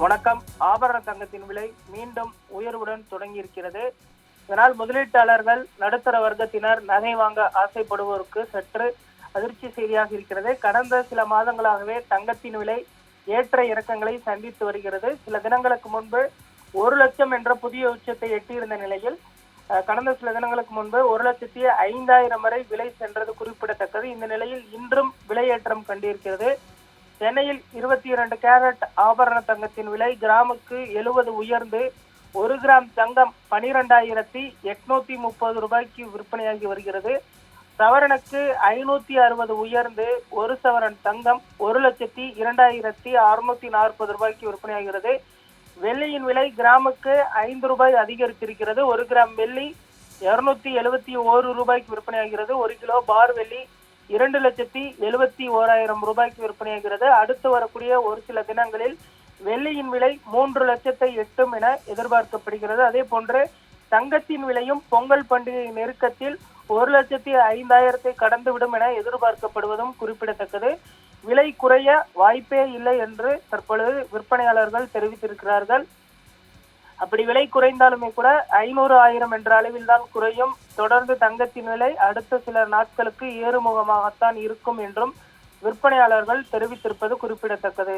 வணக்கம். ஆபரண தங்கத்தின் விலை மீண்டும் உயர்வுடன் தொடங்கி இருக்கிறது இதனால் முதலீட்டாளர்கள் நடுத்தர வர்க்கத்தினர் நகை வாங்க ஆசைப்படுவோருக்கு சற்று அதிர்ச்சி செய்தியாக இருக்கிறது. கடந்த சில மாதங்களாகவே தங்கத்தின் விலை ஏற்ற இறக்கங்களை சந்தித்து வருகிறது. சில தினங்களுக்கு முன்பு ஒரு லட்சம் என்ற புதிய உச்சத்தை எட்டியிருந்த நிலையில் கடந்த சில தினங்களுக்கு முன்பு ஒரு லட்சத்தி ஐந்தாயிரம் வரை விலை சென்றது குறிப்பிடத்தக்கது. இந்த நிலையில் இன்றும் விலையேற்றம் கண்டிருக்கிறது. சென்னையில் இருபத்தி இரண்டு கேரட் ஆபரண தங்கத்தின் விலை கிராமுக்கு எழுபது உயர்ந்து ஒரு கிராம் தங்கம் பனிரெண்டாயிரத்தி எட்நூத்தி முப்பது ரூபாய்க்கு விற்பனையாகி வருகிறது. சவரனுக்கு ஐநூத்தி அறுபது உயர்ந்து ஒரு சவரன் தங்கம் ஒரு லட்சத்தி இரண்டாயிரத்தி அறுநூத்தி நாற்பது ரூபாய்க்கு விற்பனையாகிறது. வெள்ளியின் விலை கிராமுக்கு ஐந்து ரூபாய் அதிகரித்திருக்கிறது. ஒரு கிராம் வெள்ளி இருநூத்தி எழுபத்தி ஓரு ரூபாய்க்கு விற்பனையாகிறது. ஒரு கிலோ பார் வெள்ளி இரண்டு லட்சத்தி எழுபத்தி ஓராயிரம் ரூபாய்க்கு விற்பனையாகிறது. அடுத்து வரக்கூடிய ஒரு சில தினங்களில் வெள்ளியின் விலை மூன்று லட்சத்தை எட்டும் என எதிர்பார்க்கப்படுகிறது. அதே போன்று தங்கத்தின் விலையும் பொங்கல் பண்டிகை நெருக்கத்தில் ஒரு லட்சத்தி ஐந்தாயிரத்தை கடந்துவிடும் என எதிர்பார்க்கப்படுவதும் குறிப்பிடத்தக்கது. விலை குறைய வாய்ப்பே இல்லை என்று தற்பொழுது விற்பனையாளர்கள் தெரிவித்திருக்கிறார்கள். அப்படி விலை குறைந்தாலுமே கூட ஐநூறு ஆயிரம் என்ற அளவில் தான் குறையும். தொடர்ந்து தங்கத்தின் விலை அடுத்த சில நாட்களுக்கு ஏறுமுகமாகத்தான் இருக்கும் என்றும் விற்பனையாளர்கள் தெரிவித்திருப்பது குறிப்பிடத்தக்கது.